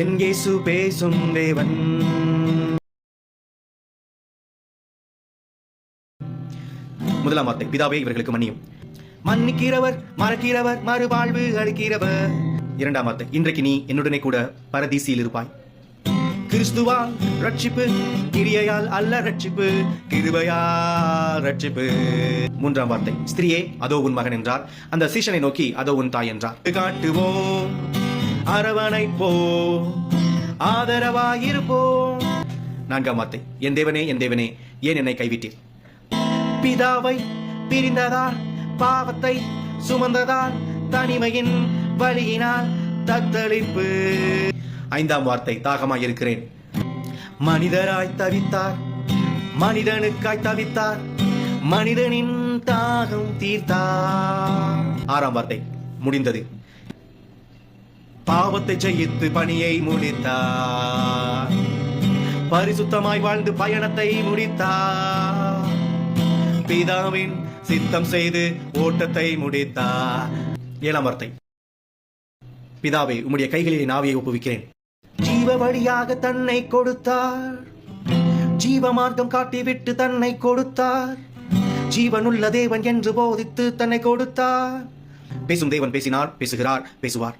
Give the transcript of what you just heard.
என் இயேசு பேசும் தேவன். முதலாம் வார்த்தை பிதாவே இவர்களுக்கு மன்னியும். மன்னிக்கிறவர் மறக்கிறவர் மறுவாழ்வு அளிக்கிறவர். இரண்டாம் வார்த்தை இன்றைக்கு நீ என்னுடனே கூட பரதீசியில் இருப்பாய். கிறிஸ்துவால் ரட்சிப்பு கிரியையால் அல்ல ரட்சிப்பு கிருபையால் ரட்சிப்பு. மூன்றாம் வார்த்தை ஸ்திரியே அதோ உன் மகன் என்றார். அந்த சீஷனை நோக்கி அதோ உன் தாய் என்றார். காட்டுவோம். அரவணைப்போ ஆதரவாயிருப்போம். நான்காம் வார்த்தை. என் தேவனே என் தேவனே ஏன் என்னை கைவிட்டீர்? பிதாவை பிரிந்ததால் பாவத்தை சுமந்ததால் தனிமையின் வழியினால் தத்தளிப்பு. ஐந்தாம் வார்த்தை. தாகமாய் இருக்கிறேன். மனிதராய் தவித்தார். மனிதனுக்காய் தவித்தார். மனிதனின் தாகம் தீர்த்தார். ஆறாம் வார்த்தை. முடிந்தது. பாவத்தை ஜெயித்து பணியை முடித்தார். பரிசுத்தமாய் வாழ்ந்து பயணத்தை முடித்தார். பிதாவின் சித்தம் செய்து ஓட்டத்தை முடித்தார். ஏழாம் வார்த்தை. பிதாவே உம்முடைய கைகளில் நாவியை ஒப்புவிக்கிறேன். ஜீவ வழியாக தன்னை கொடுத்தார். ஜீவ மார்க்கம் காட்டிவிட்டு தன்னை கொடுத்தார். ஜீவனுள்ள தேவன் என்று போதித்து தன்னை கொடுத்தார். பேசும் தேவன் பேசினார் பேசுகிறார் பேசுவார்.